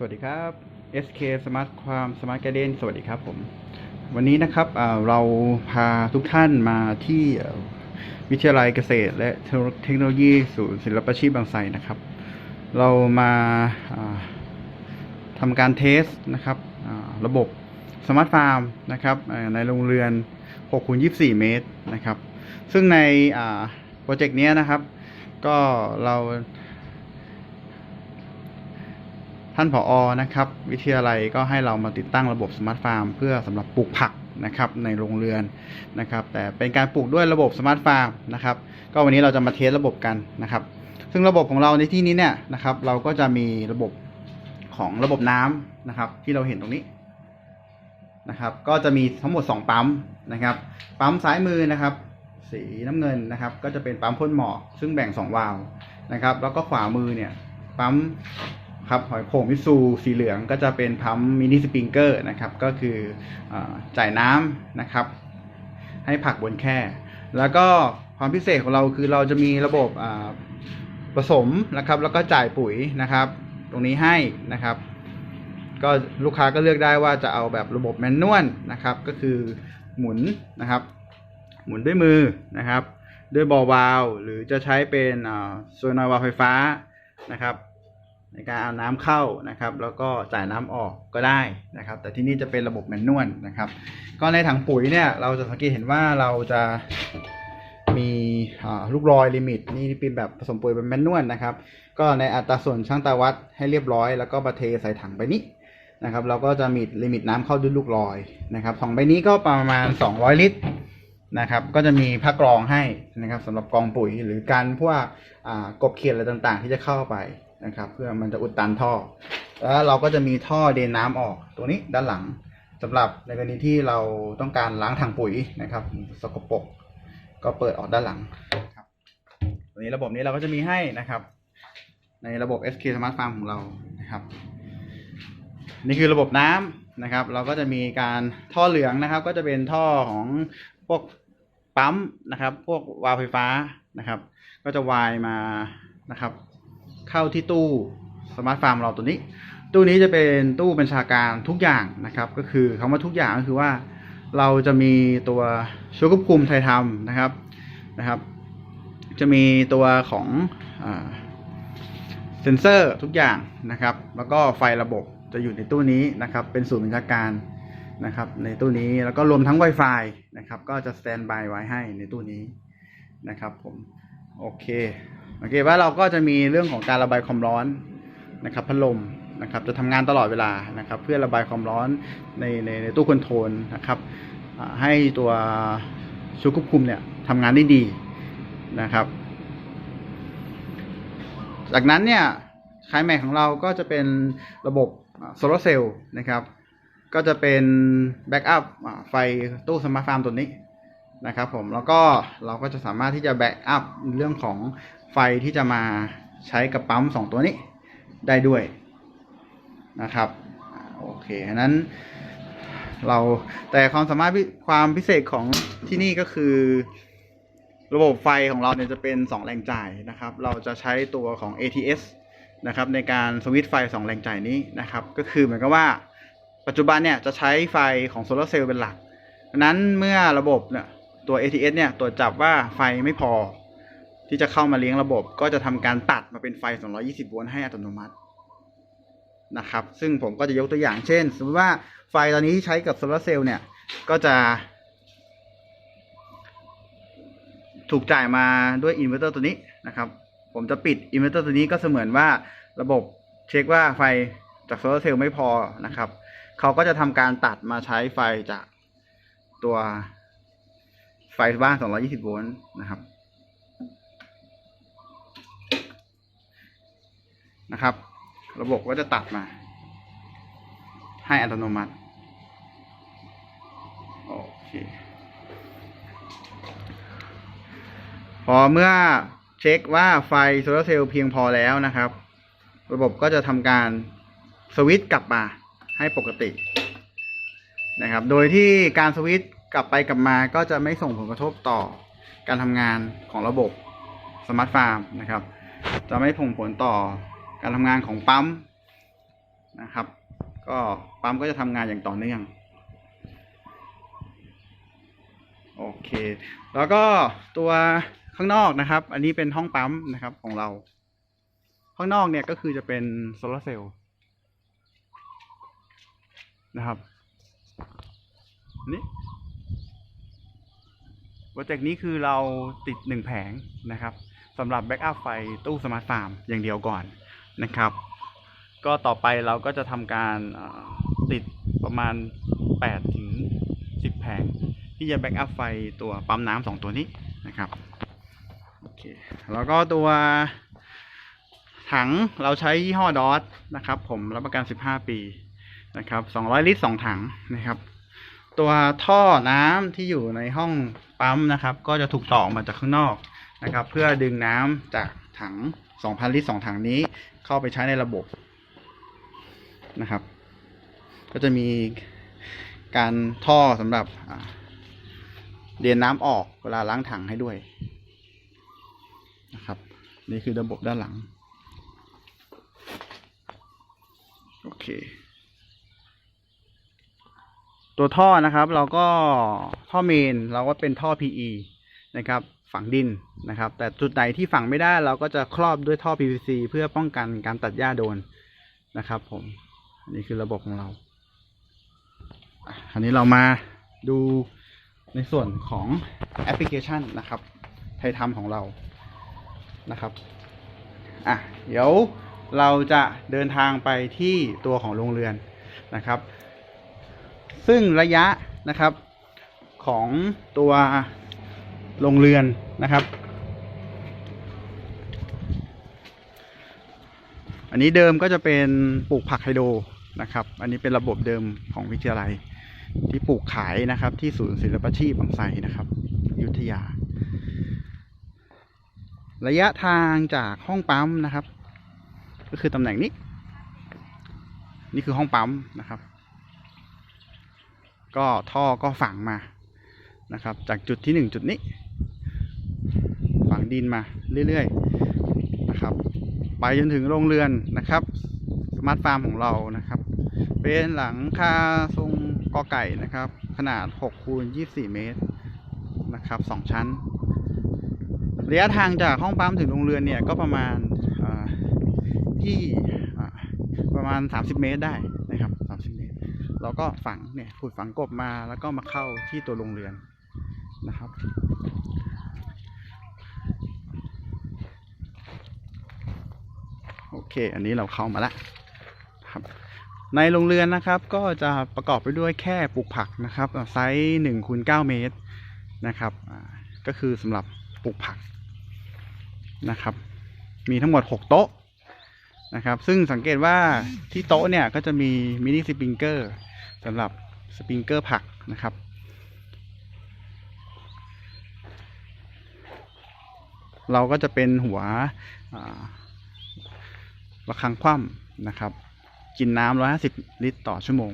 สวัสดีครับ SK Smart ความสมาร์ท Garden สวัสดีครับผม วันนี้นะครับเราพาทุกท่านมาที่วิทยาลัยเกษตร และเทคโนโลยีศูนย์ศิลปาชีพบางไทรนะครับ เรามาทำการเทสนะครับระบบสมาร์ทฟาร์มนะครับในโรงเรือน6คูณ24 เมตรนะครับ ซึ่งในโปรเจกต์นี้นะครับ ก็เรา ท่านผออนะครับ วิทยาลัยก็ให้เรามาติดตั้งระบบสมาร์ทฟาร์มเพื่อสำหรับปลูกผักนะครับในโรงเรือนนะครับ แต่เป็นการปลูกด้วยระบบสมาร์ทฟาร์มนะครับ ก็วันนี้เราจะมาเทสระบบกันนะครับ ซึ่งระบบของเราในที่นี้เนี่ยนะครับ เราก็จะมีระบบของระบบน้ำนะครับ ที่เราเห็นตรงนี้นะครับ ก็จะมีทั้งหมด 2 ปั๊มนะครับ ปั๊มซ้ายมือนะครับ สีน้ำเงินนะครับ ก็จะเป็นปั๊มพ่นหมอกซึ่งแบ่ง 2 วาล์วนะครับ แล้วก็ขวามือเนี่ยปั๊ม ครับหอยโข่งมิซูสีเหลืองก็จะเป็นพัมมินิสปริงเกอร์นะครับ ก็คืออจ่ายน้ำนะครับ ให้ผักบนแค่ แล้วก็ความพิเศษของเราคือเราจะมีระบบผสมนะครับ แล้วก็จ่ายปุ๋ยนะครับ ตรงนี้ให้นะครับ ก็ลูกค้าก็เลือกได้ว่าจะเอาแบบระบบแมนนวลนะครับ ก็คือหมุนนะครับ หมุนด้วยมือนะครับ ด้วยบอวาลวหรือจะใช้เป็นโซนอยวาล์วไฟฟ้านะครับ ในการเอาน้ำเข้านะครับ แล้วก็จ่ายน้ำออกก็ได้นะครับ แต่ที่นี่จะเป็นระบบแมนนวลนะครับ ก็ในถังปุ๋ยเนี่ยเราจะสังเกตเห็นว่าเราจะมีลูกรอยลิมิต นี่เป็นแบบผสมปุ๋ยเป็นแมนนวลนะครับ ก็ในอัตราส่วนช่างตาวัดให้เรียบร้อย แล้วก็มาเทใส่ถังไปนี้นะครับ เราก็จะมีลิมิตน้ำเข้าด้วยลูกรอยนะครับถังใบนี้ก็ประมาณ 200 ลิตรนะครับ ก็จะมีพักกรองให้นะครับสำหรับกรองปุ๋ยหรือการพวกกบเขียดอะไรต่างๆ ที่จะเข้าไป นะครับ เพื่อมันจะอุดตันท่อ แล้วเราก็จะมีท่อเดนน้ำออกตรงนี้ด้านหลังสำหรับในกรณีที่เราต้องการล้างถังปุ๋ยนะครับ สกปรกก็เปิดออกด้านหลังครับตัวนี้ระบบนี้เราก็จะมีให้นะครับ ในระบบ SK Smart Farm ของเรานะครับ นี่คือระบบน้ำนะครับ เราก็จะมีการท่อเหลืองนะครับ ก็จะเป็นท่อของพวกปั๊มนะครับ พวกวาล์วไฟฟ้านะครับ ก็จะวายมานะครับ เข้าที่ตู้สมาร์ทฟาร์มเราตัวนี้ ตู้นี้จะเป็นตู้บัญชาการทุกอย่างนะครับ ก็คือคำว่าทุกอย่างก็คือว่าเราจะมีตัวชุดควบคุมไทยทำนะครับนะครับ จะมีตัวของเซ็นเซอร์ทุกอย่างนะครับ แล้วก็ไฟระบบจะอยู่ในตู้นี้นะครับ เป็นศูนย์บัญชาการนะครับ ในตู้นี้แล้วก็รวมทั้ง Wi-Fi นะครับ ก็จะสแตนบายไว้ให้ในตู้นี้นะครับผม โอเค โอเคว่าเราก็จะมีเรื่องของการระบายความร้อนนะครับพัดลมนะครับจะทำงานตลอดเวลานะครับเพื่อระบายความร้อนในในในตู้คอนโทรลนะครับให้ตัวชุดควบคุมเนี่ยทำงานได้ดีนะครับ จากนั้นเนี่ยขายใหม่ของเราก็จะเป็นระบบโซลาร์เซลล์นะครับ ก็จะเป็นแบ็กอัพไฟตู้สมาร์ทฟาร์มตัวนี้นะครับผมแล้วก็เราก็จะสามารถที่จะแบ็กอัพเรื่องของ ไฟที่จะมาใช้กับปั๊มสองตัวนี้ได้ด้วยนะครับโอเคอันนั้นเราแต่ความสามารถความพิเศษของที่นี่ก็คือ ระบบไฟของเราเนี่ยจะเป็น 2 แรงจ่ายนะครับ เราจะใช้ตัวของ ATS นะครับในการสวิตช์ไฟ 2 แรงจ่ายนี้นะครับ ก็คือเหมือนกับว่าปัจจุบันเนี่ยจะใช้ไฟของโซลาร์เซลล์เป็นหลักดังนั้นเมื่อระบบเนี่ยตัว ATS เนี่ยตรวจจับว่าไฟไม่พอ ที่จะเข้ามาเลี้ยงระบบ ก็จะทำการตัดมาเป็นไฟ 220 โวลต์ให้อัตโนมัตินะครับ ซึ่งผมก็จะยกตัวอย่างเช่น สมมติว่าไฟตอนนี้ที่ใช้กับโซลาร์เซลล์เนี่ย ก็จะ ถูกจ่ายมาด้วยอินเวอร์เตอร์ตัวนี้นะครับ ผมจะปิดอินเวอร์เตอร์ตัวนี้ก็เสมือนว่าระบบเช็คว่าไฟจากโซลาร์เซลล์ไม่พอนะครับ เขาก็จะทำการตัดมาใช้ไฟจากตัวไฟบ้าน 220 โวลต์นะครับ นะครับ ระบบก็จะตัดมา ให้อัตโนมัติ โอเค พอเมื่อเช็คว่าไฟโซลาร์เซลล์เพียงพอแล้วนะครับ ระบบก็จะทำการสวิตช์กลับมาให้ปกตินะครับ โดยที่การสวิตช์กลับไปกลับมาก็จะไม่ส่งผลกระทบต่อการทำงานของระบบสมาร์ทฟาร์มนะครับ จะไม่ส่งผลต่อ การทำงานของปั๊มนะครับ ก็ปั๊มก็จะทำงานอย่างต่อเนื่องโอเค แล้วก็ตัวข้างนอกนะครับ อันนี้เป็นห้องปั๊มนะครับของเรา ข้างนอกเนี่ยก็คือจะเป็นโซลาร์เซลล์นะครับนี่โปรเจกต์นี้คือเราติดหนึ่งแผงนะครับสำหรับแบ็กอัพไฟตู้สมาร์ทฟาร์มอย่างเดียวก่อน นะครับ ก็ต่อไปเราก็จะทำการติดประมาณ 8 ถึง 10 แผง ที่จะแบ็กอัพไฟตัวปั๊มน้ำสองตัวนี้นะครับโอเคแล้วก็ตัวถังเราใช้ยี่ห้อดอสนะครับผมรับประกัน 15 ปีนะครับ 200 ลิตร 2 ถังนะครับ ตัวท่อน้ำที่อยู่ในห้องปั๊มนะครับ ก็จะถูกต่อออกมาจากข้างนอกนะครับ เพื่อดึงน้ำจากถัง 2,000 ลิตร 2 ถังนี้เข้าไปใช้ในระบบนะครับ ก็จะมีการท่อสำหรับเดียนน้ำออกเวลาล้างถังให้ด้วยนะครับ นี่คือระบบด้านหลัง โอเค ตัวท่อนะครับ เราก็ท่อเมนเราก็เป็นท่อ PE นะครับ ฝังดินนะครับ แต่จุดไหนที่ฝังไม่ได้เราก็จะครอบด้วยท่อ PVC เพื่อป้องกันการตัดหญ้าโดนนะครับผมนนี้คือระบบของเราอันนี้เรามาดูในส่วนของแอปพลิเคชันนะครับไทยทำของเรานะครับอะเดี๋ยวเราจะเดินทางไปที่ตัวของโรงเรือนนะครับ ซึ่งระยะนะครับของตัว โรงเรือนนะครับ อันนี้เดิมก็จะเป็นปลูกผักไฮโดรนะครับ อันนี้เป็นระบบเดิมของวิทยาลัยที่ปลูกขายนะครับ ที่ศูนย์ศิลปาชีพบางไทรนะครับ ยุทธยา ระยะทางจากห้องปั๊มนะครับ ก็คือตำแหน่งนี้ นี่คือห้องปั๊มนะครับ ก็ท่อก็ฝังมานะครับ จากจุดที่หนึ่งจุดนี้ ดินมาเรื่อยๆนะครับ ไปจนถึงโรงเรือนนะครับ สมาร์ทฟาร์มของเรานะครับ เป็นหลังคาทรงกอไก่นะครับ ขนาด6คูณ24 เมตรนะครับ2ชั้น ระยะทางจากห้องปั๊มถึงโรงเรือนเนี่ยก็ประมาณที่ประมาณ 30 เมตรได้นะครับ 30 เมตร เราก็ฝังเนี่ยขุดฝังกบมาแล้วก็มาเข้าที่ตัวโรงเรือนนะครับ โอ เค อันนี้เราเข้ามาแล้วครับ ในโรงเรือนนะครับก็จะประกอบไปด้วยแค่ปลูกผักนะครับไซส์หนึ่งคูณเก้าเมตรนะครับก็คือสำหรับปลูกผักนะครับ มีทั้งหมดหกโต๊ะนะครับ ซึ่งสังเกตว่าที่โต๊ะเนี่ยก็จะมีมินิสปริงเกอร์สำหรับสปริงเกอร์ผักนะครับเราก็จะเป็นหัว ระฆังคว่ำนะครับ กินน้ำ150ลิตรต่อชั่วโมง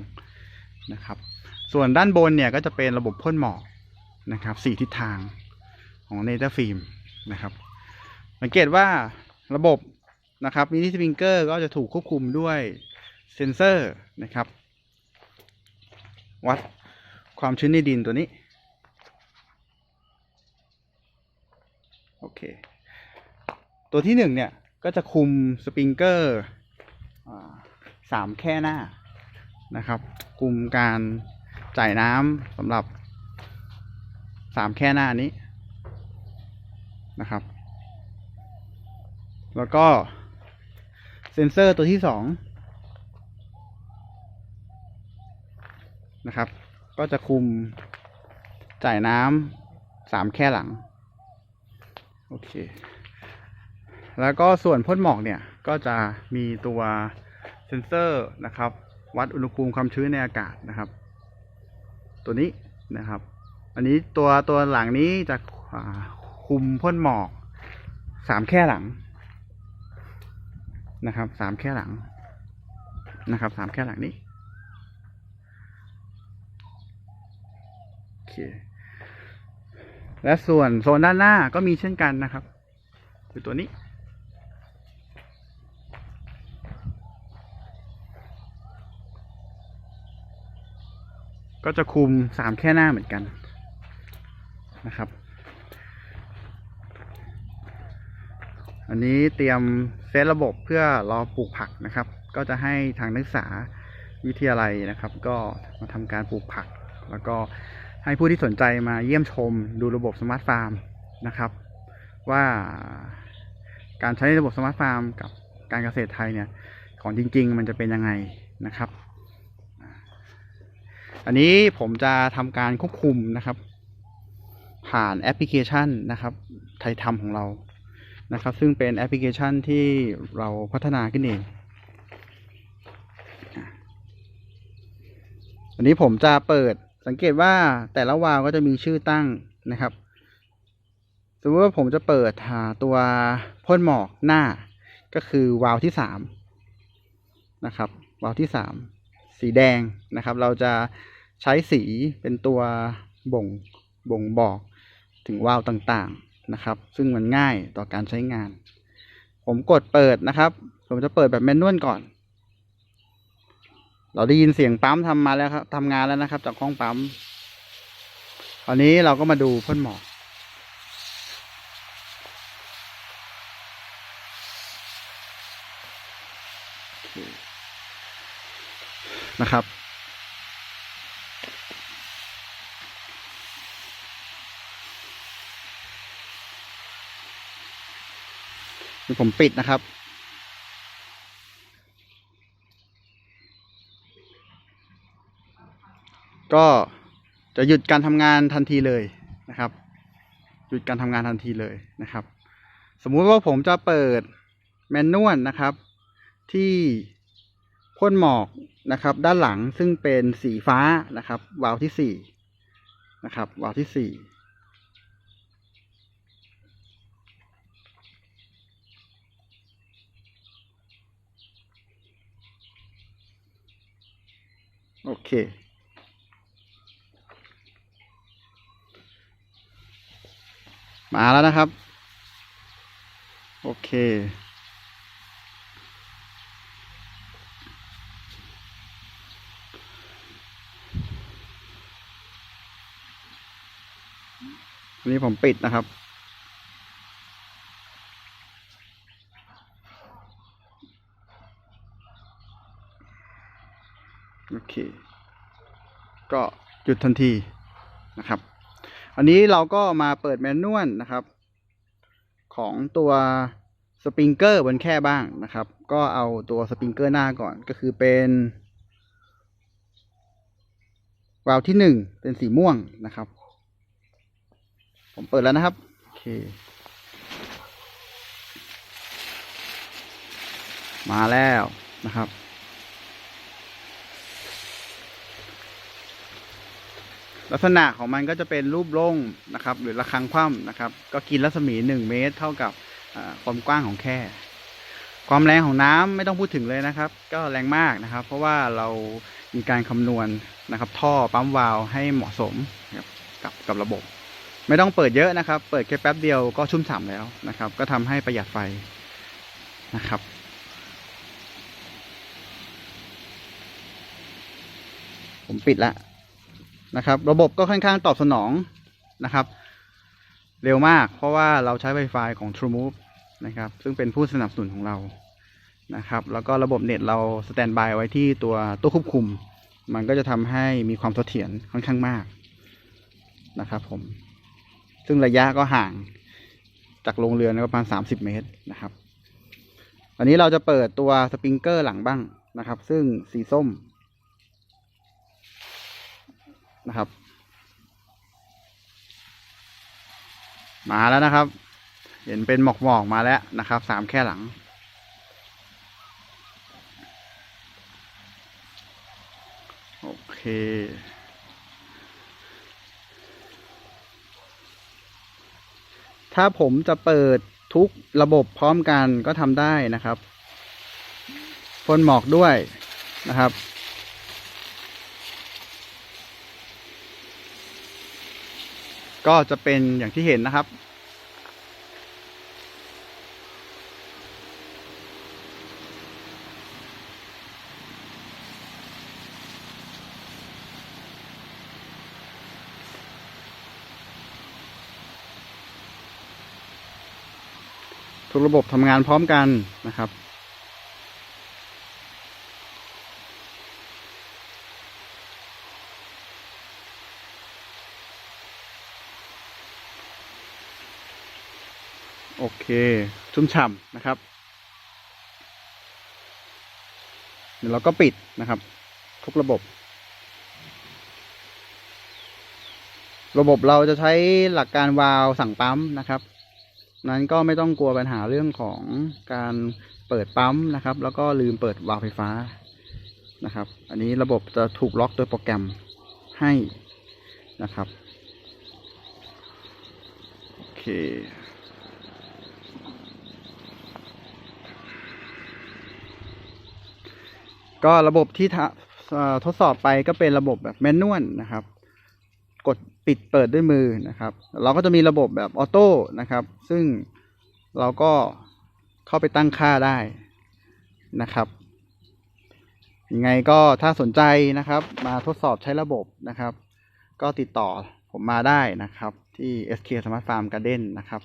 นะครับ ส่วนด้านบนเนี่ยก็จะเป็นระบบพ่นหมอกนะครับสี่ทิศทางของเนเธอร์ฟิล์มนะครับ สังเกตว่าระบบนะครับมินิสปริงเกอร์ก็จะถูกควบคุมด้วยเซ็นเซอร์นะครับ วัดความชื้นในดินตัวนี้ โอเค ตัวที่หนึ่งเนี่ย ก็จะคุมสปริงเกอร์สามแค่หน้านะครับ คุมการจ่ายน้ำสำหรับสามแค่หน้านี้นะครับ แล้วก็เซนเซอร์ตัวที่สองนะครับ ก็จะคุมจ่ายน้ำสามแค่หลัง โอเค แล้วก็ส่วนพ่นหมอกเนี่ยก็จะมีตัวเซ็นเซอร์นะครับ วัดอุณหภูมิความชื้นในอากาศนะครับ ตัวนี้นะครับ อันนี้ตัวตัวหลังนี้จะคุมพ่นหมอกสามแค่หลังนะครับสามแค่หลังนะครับสามแค่หลังนี้โอเคและส่วนโซนด้านหน้าก็มีเช่นกันนะครับคือตัวนี้ ก็จะคุมสามแค่หน้าเหมือนกันนะครับ อันนี้เตรียมเซตระบบเพื่อรอปลูกผักนะครับ ก็จะให้ทางนักศึกษาวิทยาลัยนะครับ ก็มาทำการปลูกผัก แล้วก็ให้ผู้ที่สนใจมาเยี่ยมชมดูระบบสมาร์ทฟาร์มนะครับ ว่าการใช้ระบบสมาร์ทฟาร์มกับการเกษตรไทยเนี่ย ของจริง ๆ มันจะเป็นยังไงนะครับ อันนี้ผมจะทำการควบคุมนะครับ ผ่านแอปพลิเคชันนะครับ ไทยทำของเรานะครับ ซึ่งเป็นแอปพลิเคชันที่เราพัฒนาขึ้นเองอันนี้ผมจะเปิดสังเกตว่าแต่ละวาล์วก็จะมีชื่อตั้งนะครับสมมติว่าผมจะเปิดตัวพ่นหมอกหน้าก็คือวาล์วที่สามนะครับวาล์วที่สามสีแดงนะครับ เราจะ ใช้สีเป็นตัวบ่งบ่งบอกถึงวาล์วต่างๆนะครับ ซึ่งมันง่ายต่อการใช้งาน ผมกดเปิดนะครับ ผมจะเปิดแบบแมนนวลก่อน เราได้ยินเสียงปั๊มทำมาแล้วครับทำงานแล้วนะครับ จากห้องปั๊มคราวนี้เราก็มาดูพ่นหมอกนะครับ นี่ผมปิดนะครับ ก็จะหยุดการทำงานทันทีเลยนะครับ หยุดการทำงานทันทีเลยนะครับ สมมุติว่าผมจะเปิดแมนนวลนะครับ ที่พ่นหมอกนะครับ ด้านหลังซึ่งเป็นสีฟ้านะครับวาล์วที่สี่นะครับวาล์วที่สี่ โอเค มาแล้วนะครับ โอเค อันนี้ผมปิดนะครับ โอเค ก็หยุดทันทีนะครับ อันนี้เราก็มาเปิดแมนนวลนะครับ ของตัวสปริงเกอร์บนแค่บ้างนะครับ ก็เอาตัวสปริงเกอร์หน้าก่อนก็คือเป็นวาล์วที่หนึ่งเป็นสีม่วงนะครับ ผมเปิดแล้วนะครับโอเค มาแล้วนะครับ ลักษณะของมันก็จะเป็นรูปโล่งนะครับ หรือระฆังคว่ำนะครับ ก็กินรัศมีหนึ่งเมตร เท่ากับความกว้างของแค่ ความแรงของน้ำไม่ต้องพูดถึงเลยนะครับ ก็แรงมากนะครับ เพราะว่าเรามีการคำนวณนะครับ ท่อปั๊มวาล์วให้เหมาะสมกับกับระบบ ไม่ต้องเปิดเยอะนะครับ เปิดแค่แป๊บเดียวก็ชุ่มฉ่ำแล้วนะครับ ก็ทำให้ประหยัดไฟนะครับผมปิดล้ว นะครับ ระบบก็ค่อนข้างตอบสนองนะครับ เร็วมาก เพราะว่าเราใช้ Wi-Fi ของ TrueMove นะครับ ซึ่งเป็นผู้สนับสนุนของเรานะครับ แล้วก็ระบบเน็ตเราสแตนบายไว้ที่ตัวตู้ควบคุม มันก็จะทำให้มีความเสถียรค่อนข้างมากนะครับผม ซึ่งระยะก็ห่างจากโรงเรือนประมาณ 30 เมตรนะครับ อันนี้เราจะเปิดตัวสปริงเกอร์หลังบ้างนะครับ ซึ่งสีส้ม นะครับ มาแล้วนะครับ เห็นเป็นหมอกหมอกมาแล้วนะครับสามแค่หลัง โอเคถ้าผมจะเปิดทุกระบบพร้อมกันก็ทำได้นะครับพ่นหมอกด้วยนะครับ ก็จะเป็นอย่างที่เห็นนะครับ ทุกระบบทำงานพร้อมกันนะครับ เค ชุ่มฉ่ำนะครับ เดี๋ยวเราก็ปิดนะครับ ทุกระบบ ระบบเราจะใช้หลักการวาล์วสั่งปั๊มนะครับ นั้นก็ไม่ต้องกลัวปัญหาเรื่องของการเปิดปั๊มนะครับ แล้วก็ลืมเปิดวาล์วไฟฟ้านะครับ อันนี้ระบบจะถูกล็อกโดยโปรแกรมให้นะครับ โอเค ก็ระบบที่ทดสอบไปก็เป็นระบบแบบแมนนวลนะครับ กดปิดเปิดด้วยมือนะครับ เราก็จะมีระบบแบบออโต้นะครับ ซึ่งเราก็เข้าไปตั้งค่าได้นะครับยังไงก็ถ้าสนใจนะครับ มาทดสอบใช้ระบบนะครับ ก็ติดต่อผมมาได้นะครับ ที่ SK Smart Farm Garden นะครับ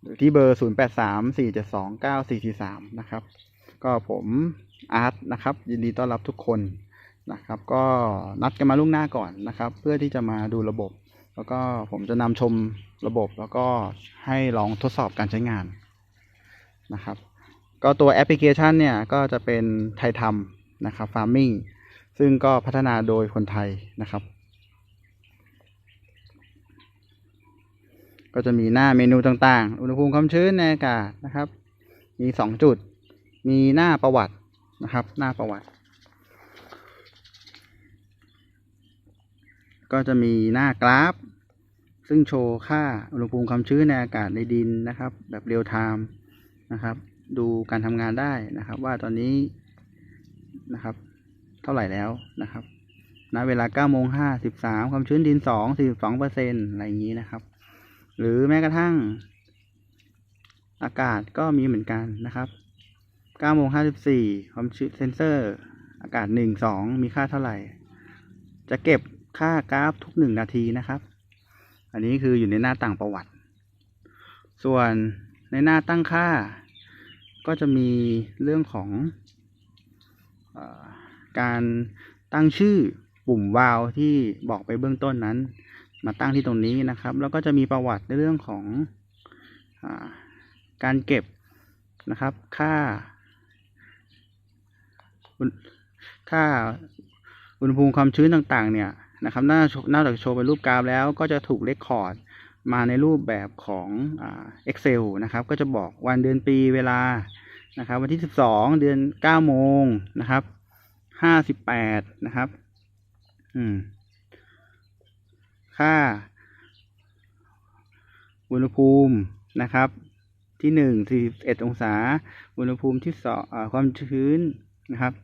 หรือที่เบอร์ 0 8 3 4 7 2 9 4 4 3 นะครับ ก็ผม อาร์ตนะครับ ยินดีต้อนรับทุกคนนะครับ ก็นัดกันมาล่วงหน้าก่อนนะครับ เพื่อที่จะมาดูระบบ แล้วก็ผมจะนำชมระบบแล้วก็ให้ลองทดสอบการใช้งานนะครับ ก็ตัวแอปพลิเคชันเนี่ยก็จะเป็นไทยทำนะครับ Farming ซึ่งก็พัฒนาโดยคนไทยนะครับ ก็จะมีหน้าเมนูต่างๆ อุณหภูมิความชื้นในอากาศนะครับ มีสองจุด มีหน้าประวัติ นะครับ หน้าประวัติ ก็จะมีหน้ากราฟ ซึ่งโชว์ค่าอุณหภูมิความชื้นในอากาศในดินนะครับ แบบเรียลไทม์นะครับ ดูการทำงานได้นะครับ ว่าตอนนี้นะครับ เท่าไหร่แล้วนะครับณเวลา9โมง53 ความชื้นดิน 2 42เปอร์เซ็นต์อะไรอย่างนี้นะครับ หรือแม้กระทั่ง อากาศก็มีเหมือนกันนะครับ 9โมง54ความชื้นเซนเซอร์ อากาศ 1 2 มีค่าเท่าไหร่ จะเก็บค่ากราฟทุก 1 นาทีนะครับ อันนี้คืออยู่ในหน้าต่างประวัติ ส่วนในหน้าตั้งค่า ก็จะมีเรื่องของอการตั้งชื่อปุ่มวาล์วที่บอกไปเบื้องต้นนั้น มาตั้งที่ตรงนี้นะครับ แล้วก็จะมีประวัติในเรื่องของอการเก็บนะครับ ค่า อุณค่าอุณหภูมิความชื้นต่างๆ เนี่ยนะครับนอกจากนอกจากโชว์เป็นรูปกราฟแล้วก็จะถูกเลคคอร์ดมาในรูปแบบของเอ่า Excel นะครับ ก็จะบอกวันเดือนปีเวลานะครับ วันที่ 12 เดือน 9 โมงนะครับ 58 นะครับ อืม ค่า อุณหภูมินะครับ ที่หนึ่งสี่เอ็ดองศา อุณหภูมิที่สองความชื้น นะครับ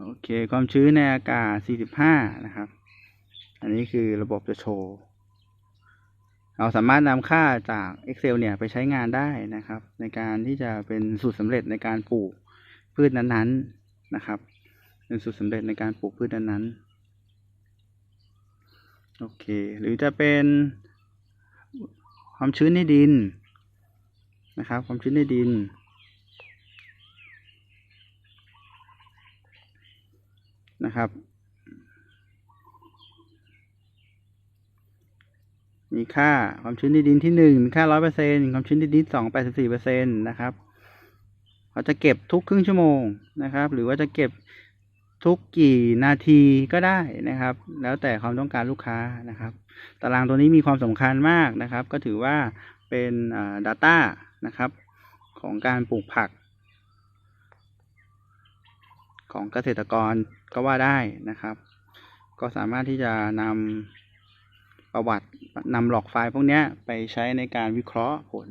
โอเค ความชื้นในอากาศ 45 นะครับ อันนี้คือระบบจะโชว์ เราสามารถนำค่าจาก Excel เนี่ยไปใช้งานได้นะครับ ในการที่จะเป็นสูตรสำเร็จในการปลูกพืชนั้นๆนะครับ เป็นสูตรสำเร็จในการปลูกพืชนั้นๆโอเค หรือจะเป็นความชื้นในดิน นะครับ ความชื้นในดิน นะครับมีค่าความชื้นในดินที่หนึ่งมีค่าร้อยเปอร์เซ็นความชื้นในดินสองแปดสิบสี่เปอร์เซ็นตนะครับเขาจะเก็บทุกครึ่งชั่วโมงนะครับ หรือว่าจะเก็บทุกกี่นาทีก็ได้นะครับ แล้วแต่ความต้องการลูกค้านะครับ ตารางตัวนี้มีความสำคัญมากนะครับ ก็ถือว่าเป็น data นะครับ ของการปลูกผัก ของเกษตรกรก็ว่าได้นะครับ ก็สามารถที่จะนำประวัตินำหลอกไฟล์พวกนี้ไปใช้ในการวิเคราะห์ผล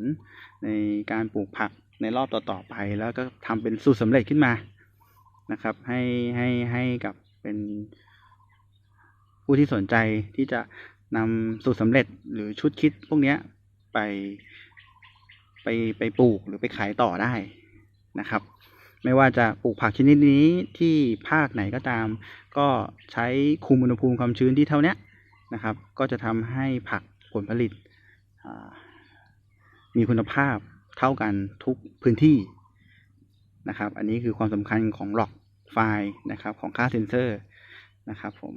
ในการปลูกผักในรอบต่อๆไป แล้วก็ทำเป็นสูตรสำเร็จขึ้นมานะครับ ให้ให้ให้กับเป็นผู้ที่สนใจที่จะนำสูตรสำเร็จหรือชุดคิดพวกนี้ไป ไปไปปลูกหรือไปขายต่อได้นะครับ ไม่ว่าจะปลูกผักชนิดนี้ที่ภาคไหนก็ตาม ก็ใช้คุมอุณหภูมิความชื้นที่เท่านี้นะครับ ก็จะทำให้ผักผลผลิตมีคุณภาพเท่ากันทุกพื้นที่นะครับ อันนี้คือความสำคัญของหลอกไฟล์นะครับของค่าเซนเซอร์นะครับผม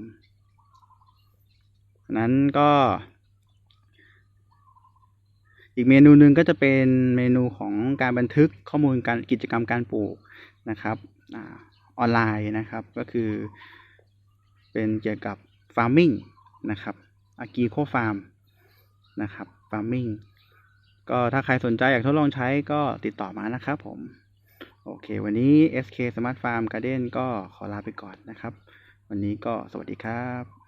นั้นก็ อีกเมนูหนึ่งก็จะเป็นเมนูของการบันทึกข้อมูลการกิจกรรมการปลูกนะครับออนไลน์นะครับก็คือ เป็นเกี่ยวกับ farming นะครับ a g r i c o farm นะครับ farming ก็ถ้าใครสนใจอยากทดลองใช้ก็ติดต่อมานะครับผม โอเค วันนี้ SK Smart Farm Garden ก็ขอลาไปก่อนนะครับ วันนี้ก็สวัสดีครับ